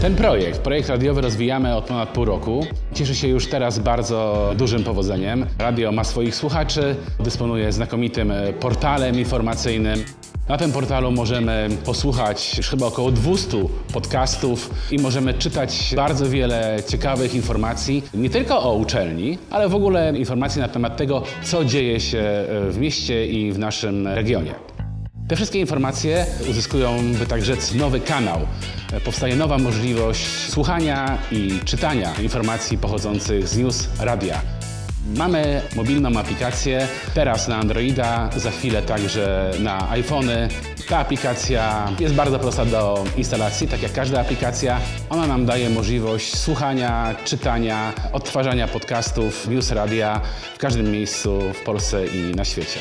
Ten projekt, projekt radiowy rozwijamy od ponad pół roku. Cieszy się już teraz bardzo dużym powodzeniem. Radio ma swoich słuchaczy, dysponuje znakomitym e, portalem informacyjnym. Na tym portalu możemy posłuchać już chyba około 200 podcastów i możemy czytać bardzo wiele ciekawych informacji, nie tylko o uczelni, ale w ogóle informacji na temat tego, co dzieje się e, w mieście i w naszym regionie. Te wszystkie informacje uzyskują, by tak rzec, nowy kanał. Powstaje nowa możliwość słuchania i czytania informacji pochodzących z News Radia. Mamy mobilną aplikację, teraz na Androida, za chwilę także na iPhony. Ta aplikacja jest bardzo prosta do instalacji, tak jak każda aplikacja. Ona nam daje możliwość słuchania, czytania, odtwarzania podcastów News Radia w każdym miejscu w Polsce i na świecie.